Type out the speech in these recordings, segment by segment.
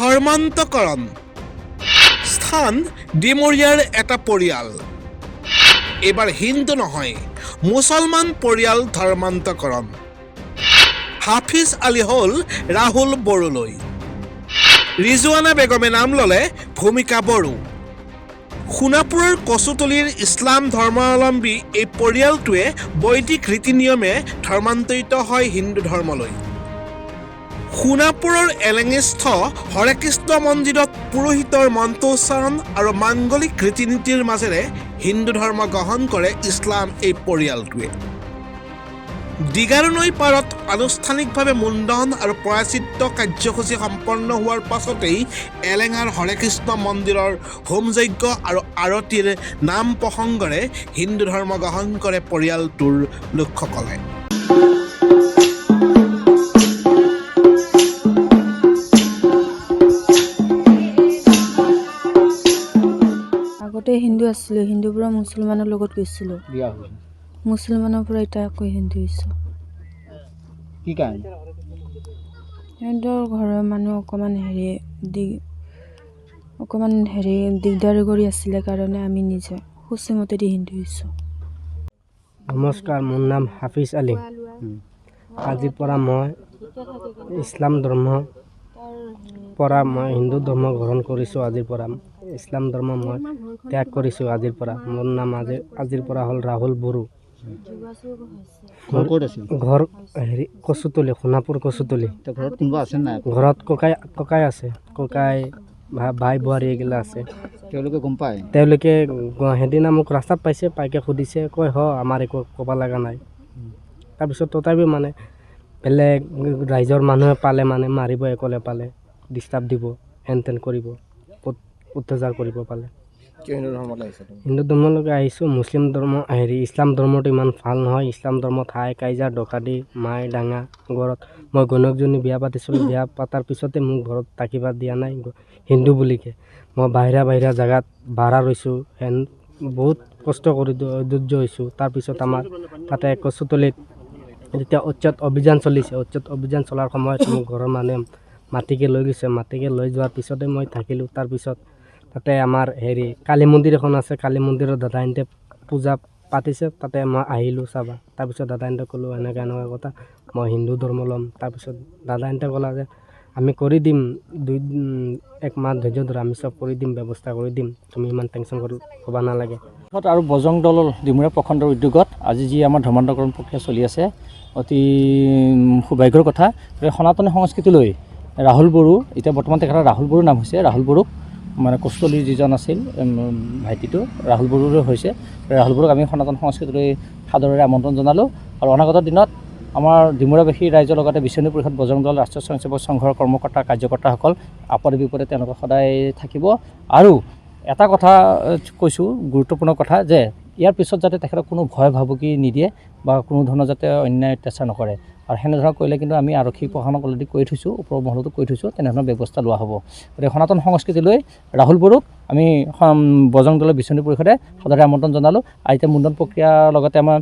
ধৰ্মান্তকৰণ স্থান ডিমৰীয়াৰ এটা পৰিয়াল। এইবাৰ হিন্দু নহয়, মুছলমান পৰিয়াল ধৰ্মান্তকৰণ। হাফিজ আলী হ'ল ৰাহুল বড়োলৈ। ৰিজৱানা বেগমে নাম ল'লে ভূমিকা বড়ো। সোণাপুৰৰ কচুতলিৰ ইছলাম ধৰ্মাৱলম্বী এই পৰিয়ালটোৱে বৈদিক ৰীতি নিয়মে ধৰ্মান্তৰিত হয় হিন্দু ধৰ্মলৈ। সোণাপুৰৰ এলেঙিস্থ হৰেকৃষ্ণ মন্দিৰত পুৰোহিতৰ মন্ত্ৰোচ্চাৰণ আৰু মাংগলিক ৰীতি নীতিৰ মাজেৰে হিন্দু ধৰ্ম গ্ৰহণ কৰে ইছলাম এই পৰিয়ালটোৱে। দীঘাৰু নৈ পাৰত আনুষ্ঠানিকভাৱে মুণ্ডন আৰু প্ৰায়চিত্ৰ কাৰ্যসূচী সম্পন্ন হোৱাৰ পাছতেই এলেঙাৰ হৰেকৃষ্ণ মন্দিৰৰ হোমযজ্ঞ আৰু আৰতিৰ নাম প্ৰসংগৰে হিন্দু ধৰ্ম গ্ৰহণ কৰে পৰিয়ালটোৰ লোকসকলে। আগতে হিন্দু আছিলোঁ হিন্দুৰ পৰা মুছলমানৰ লগত গৈছিলোঁ। মুছলমানৰ পৰা এতিয়া আকৌ হিন্দু হৈছোঁ কি কাৰণে? সিহঁতৰ ঘৰৰ মানুহ অকণমান হেৰি দি অকণমান হেৰি দিগদাৰি কৰি আছিলে কাৰণে আমি নিজে সুচিমতেদি হিন্দু হৈছোঁ। নমস্কাৰ মোৰ নাম হাফিজ আলী। আজিৰ পৰা মই ইছলাম ধৰ্ম পৰা মই হিন্দু ধৰ্ম গ্ৰহণ কৰিছোঁ আজিৰ পৰা ইছলাম ধৰ্ম মই ত্যাগ কৰিছোঁ আজিৰ পৰা। মোৰ নাম আজি আজিৰ পৰা হ'ল ৰাহুল বড়ো। ঘৰ হেৰি কচুতলি সোণাপুৰ কচুতলি। ঘৰত কোনোবা আছে নাই? ঘৰত ককাই ককাই আছে। ককাই ভাই বোৱাৰী এইগিলা আছে। তেওঁলোকে গম পায়? তেওঁলোকে সেইদিনা মোক ৰাস্তাত পাইছে পাইকে সুধিছে কয় হ আমাৰ একো ক'ব লগা নাই। তাৰপিছত তথাপিও মানে বেলেগ ৰাইজৰ মানুহে পালে মানে মাৰিব একলে পালে ডিষ্টাৰ্ব দিব হেন তেন কৰিব। অত্যাচাৰ কৰিব পালে। হিন্দু ধৰ্মলৈ আহিছে তুমি? হিন্দু ধৰ্মলৈকে আহিছোঁ মুছলিম ধৰ্ম হেৰি ইছলাম ধৰ্মটো ইমান ভাল নহয়। ইছলাম ধৰ্মত হাই কাইজা ডকাদি মাই ডাঙা ঘৰত মই ঘৈণীয়েকজনী বিয়া পাতিছিলোঁ। বিয়া পাতাৰ পিছতে মোক ঘৰত থাকিব দিয়া নাই। হিন্দু বুলিকে। মই বাহিৰা বাহিৰা জেগাত ভাড়া ৰৈছোঁ হেন বহুত কষ্ট কৰি ধৈৰ্য হৈছোঁ। তাৰপিছত আমাৰ তাতে কচুতলিত যেতিয়া উচ্চত অভিযান চলিছে উচ্চত অভিযান চলাৰ সময়ত মোক ঘৰৰ মানুহে মাটিকে লৈ গৈছে। মাটিকে লৈ যোৱাৰ পিছতে মই থাকিলোঁ। তাৰপিছত তাতে আমাৰ হেৰি কালী মন্দিৰ এখন আছে কালী মন্দিৰৰ দাদাহঁতে পূজা পাতিছে তাতে মই আহিলোঁ চাবা। তাৰপিছত দাদাহঁতে ক'লোঁ এনেকুৱা এনেকুৱা কথা মই হিন্দু ধৰ্ম ল'ম। তাৰপিছত দাদাহঁতে ক'লা যে আমি কৰি দিম দুই উম, এক মাহ ধৈৰ্য ধৰা আমি চব কৰি দিম ব্যৱস্থা কৰি দিম। তুমি ইমান টেনশ্যন কৰি হ'ব নালাগে। আৰু বজৰং দলৰ ডিমৰীয়া প্ৰখণ্ডৰ উদ্যোগত আজি যি আমাৰ ধৰ্মান্তৰকৰণ প্ৰক্ৰিয়া চলি আছে অতি সৌভাগ্যৰ কথা। সনাতনী সংস্কৃতিলৈ ৰাহুল বড়ো এতিয়া বৰ্তমান তেখেতৰ ৰাহুল বড়োৰ নাম হৈছে ৰাহুল বড়োক মানে কষ্টলীৰ যিজন আছিল ভাইটিটো, ৰাহুল বড়োৰে হৈছে। ৰাহুল বড়োক আমি সনাতন সংস্কৃতিলৈ সাদৰেৰে আমন্ত্ৰণ জনালোঁ। আৰু অনাগত দিনত আমাৰ ডিমৰীয়াবাসী ৰাইজৰ লগতে বিশ্বনী পৰিষদ, বজৰং দল, ৰাষ্ট্ৰীয় স্বয়ংসেৱক সংঘৰ কৰ্মকৰ্তা, কাৰ্যকৰ্তাসকল, আপদে বিপদে তেওঁলোকে সদায় থাকিব। আৰু এটা কথা কৈছোঁ, গুৰুত্বপূৰ্ণ কথা, যে ইয়াৰ পিছত যাতে তেখেতক কোনো ভয় ভাবুকি নিদিয়ে বা কোনো ধৰণৰ যাতে অন্যায় অত্যাচাৰ নকৰে। আৰু সেনেধৰণৰ কৰিলে কিন্তু আমি আৰক্ষী প্ৰশাসনক অলৰেডি কৈ থৈছোঁ ওপৰৰ মহলতো কৈ থৈছোঁ, তেনেধৰণৰ ব্যৱস্থা লোৱা হ'ব। গতিকে সনাতন সংস্কৃতিলৈ ৰাহুল বড়োক আমি বজৰং দলৰ বিচনী পৰিষদে সদায় আমন্ত্ৰণ জনালোঁ। আৰু এতিয়া মুণ্ডন প্ৰক্ৰিয়াৰ লগতে আমাৰ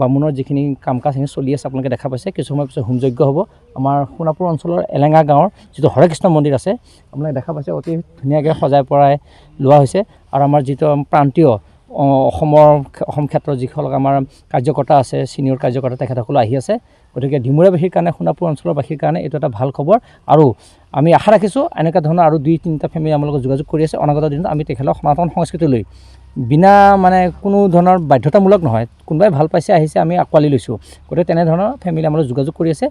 বামুণৰ যিখিনি কাম কাজ চলি আছে আপোনালোকে দেখা পাইছে। কিছু সময়ৰ পিছত হোমযজ্ঞ হ'ব। আমাৰ সোণাপুৰ অঞ্চলৰ এলেঙা গাঁৱৰ যিটো হৰেকৃষ্ণ মন্দিৰ আছে, আপোনালোকে দেখা পাইছে, অতি ধুনীয়াকৈ সজাই পৰাই লোৱা হৈছে। আৰু আমাৰ যিটো প্ৰান্তীয় অসমৰ অসম ক্ষেত্ৰৰ যিসকল আমাৰ কাৰ্যকৰ্তা আছে ছিনিয়ৰ কাৰ্যকৰ্তা তেখেতসকলো আহি আছে। গতিকে ডিমৰীয়াবাসীৰ কাৰণে, সোণাপুৰ অঞ্চলৰবাসীৰ কাৰণে এইটো এটা ভালো খবৰ। আৰু আমি আশা ৰাখিছোঁ, এনেকুৱা ধৰণৰ আৰু দুই, তিনিটা ফেমিলি আমাৰ লগত যোগাযোগ কৰি আছে। অনাগত দিনত আমি তেখেতক সনাতন সংস্কৃতিলৈ বিনা মানে কোনো ধৰণৰ বাধ্যতামূলক নহয়, কোনোবাই ভালো পাইছে, আহিছে, আমি আঁকোৱালি লৈছোঁ। গতিকে তেনেধৰণৰ ফেমিলি আমাৰ যোগাযোগ কৰি আছে।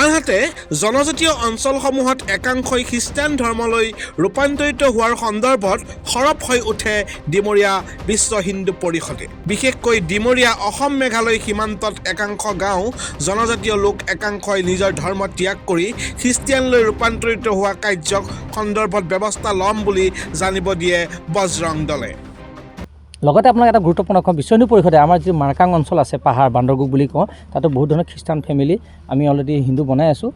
আনহাতে, জনজাতীয় অঞ্চলসমূহত একাংশই খ্ৰীষ্টান ধৰ্মলৈ ৰূপান্তৰিত হোৱাৰ সন্দৰ্ভত সৰব হৈ উঠে ডিমৰীয়া বিশ্ব হিন্দু পৰিষদে। বিশেষকৈ ডিমৰীয়া অসম মেঘালয় সীমান্তত একাংশ গাঁও, জনজাতীয় লোক একাংশই নিজৰ ধৰ্ম ত্যাগ কৰি খ্ৰীষ্টিয়ানলৈ ৰূপান্তৰিত হোৱা কাৰ্যক সন্দৰ্ভত ব্যৱস্থা ল'ম বুলি জানিব দিয়ে বজৰং দলে। লগতে আপোনাক এটা গুৰুত্বপূৰ্ণ কওঁ বিশ্ব হিন্দু পৰিষদে আমাৰ যি মাৰ্কাং অঞ্চল আছে, পাহাৰ বান্দৰগুক বুলি কওঁ, তাতো বহুত ধৰণৰ খ্ৰীষ্টান ফেমিলি আমি অলৰেডি হিন্দু বনাই আছোঁ।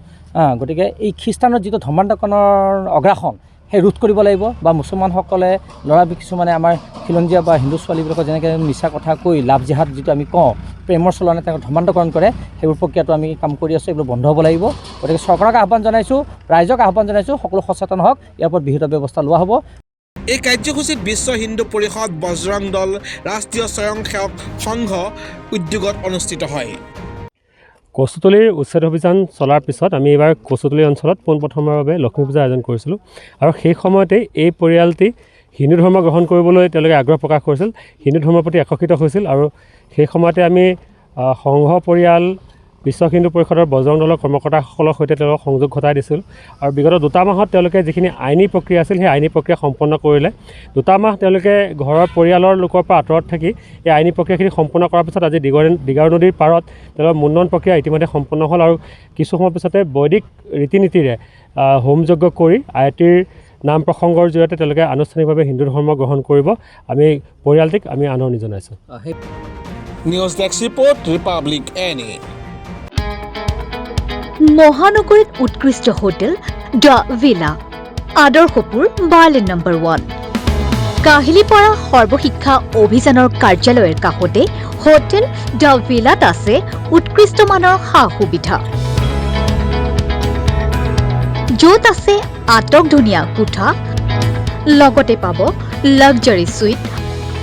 গতিকে এই খ্ৰীষ্টানৰ যিটো ধৰ্মান্তকৰণৰ অগ্ৰাসন, সেই ৰোধ কৰিব লাগিব বা মুছলমানসকলে ল'ৰা কিছুমানে আমাৰ খিলঞ্জীয়া বা হিন্দু ছোৱালীবিলাকক যেনেকৈ মিছা কথা কৈ লাভ জেহাদ যিটো আমি কওঁ, প্ৰেমৰ চলনে তেওঁক ধৰ্মান্তকৰণ কৰে, সেইবোৰ প্ৰক্ৰিয়াটো আমি কাম কৰি আছোঁ, এইবোৰ বন্ধ হ'ব লাগিব। গতিকে চৰকাৰক আহ্বান জনাইছোঁ, ৰাইজক আহ্বান জনাইছোঁ, সকলো সচেতন হওক, ইয়াৰ ওপৰত বিহিত ব্যৱস্থা লোৱা হ'ব। এই কাৰ্যসূচীত বিশ্ব হিন্দু পৰিষদ বজৰং দল ৰাষ্ট্ৰীয় স্বয়ংসেৱক সংঘ উদ্যোগত অনুষ্ঠিত হয়। কচুতলিৰ উচ্ছেদ অভিযান চলাৰ পিছত আমি এইবাৰ কচুতলি অঞ্চলত পোনপ্ৰথমৰ বাবে লক্ষ্মী পূজাৰ আয়োজন কৰিছিলোঁ আৰু সেই সময়তেই এই পৰিয়ালটি হিন্দু ধৰ্ম গ্ৰহণ কৰিবলৈ তেওঁলোকে আগ্ৰহ প্ৰকাশ কৰিছিল। হিন্দু ধৰ্মৰ প্ৰতি আকৰ্ষিত হৈছিল আৰু সেই সময়তে আমি সংঘ পৰিয়াল বিশ্ব হিন্দু পৰিষদৰ বজৰং দলৰ কৰ্মকৰ্তাসকলৰ সৈতে তেওঁলোকক সংযোগ ঘটাই দিছিল। আৰু বিগত দুটা মাহত তেওঁলোকে যিখিনি আইনী প্ৰক্ৰিয়া আছিল সেই আইনী প্ৰক্ৰিয়া সম্পন্ন কৰিলে। দুটা মাহ তেওঁলোকে ঘৰৰ পৰিয়ালৰ লোকৰ পৰা আঁতৰত থাকি এই আইনী প্ৰক্ৰিয়াখিনি সম্পূৰ্ণ কৰাৰ পিছত আজি দিগৰ দিগাৰু নদীৰ পাৰত তেওঁলোকৰ মুণ্ডন প্ৰক্ৰিয়া ইতিমধ্যে সম্পন্ন হ'ল আৰু কিছু সময়ৰ পিছতে বৈদিক ৰীতি নীতিৰে আহ, হোম যজ্ঞ কৰি আয়তীৰ নাম প্ৰসংগৰ জৰিয়তে তেওঁলোকে আনুষ্ঠানিকভাৱে হিন্দু ধৰ্ম গ্ৰহণ কৰিব। আমি পৰিয়ালটিক আমি আদৰণি জনাইছোঁ। নিউজ ডেস্ক ৰিপৰ্ট ৰিপাব্লিক এনি মহানগৰীত উৎকৃষ্ট hotel the villa Adarshpur bylane number one. Kahilipara Sarva Shiksha অভিযানৰ কাৰ্যালয়ৰ কাষতে হোটেল দ্য ভিলাত আছে উৎকৃষ্ট মানৰ সা সুবিধা য'ত আছে আটক ধুনীয়া কোঠা লগতে পাব লাক্সাৰী চুইট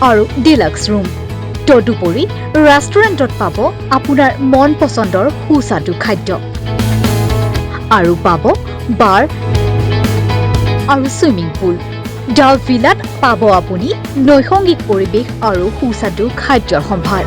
আৰু ডিলাক্স ৰুম তদুপৰি ৰেষ্টুৰেণ্টত পাব আপোনাৰ মন পচন্দৰ সুস্বাদু খাদ্য। আৰু পাব বাৰ আৰু ছুইমিং পুল। দ্য ভিলাত পাব আপুনি নৈসংগিক পৰিৱেশ আৰু সুস্বাদু খাদ্যৰ সম্ভাৰ।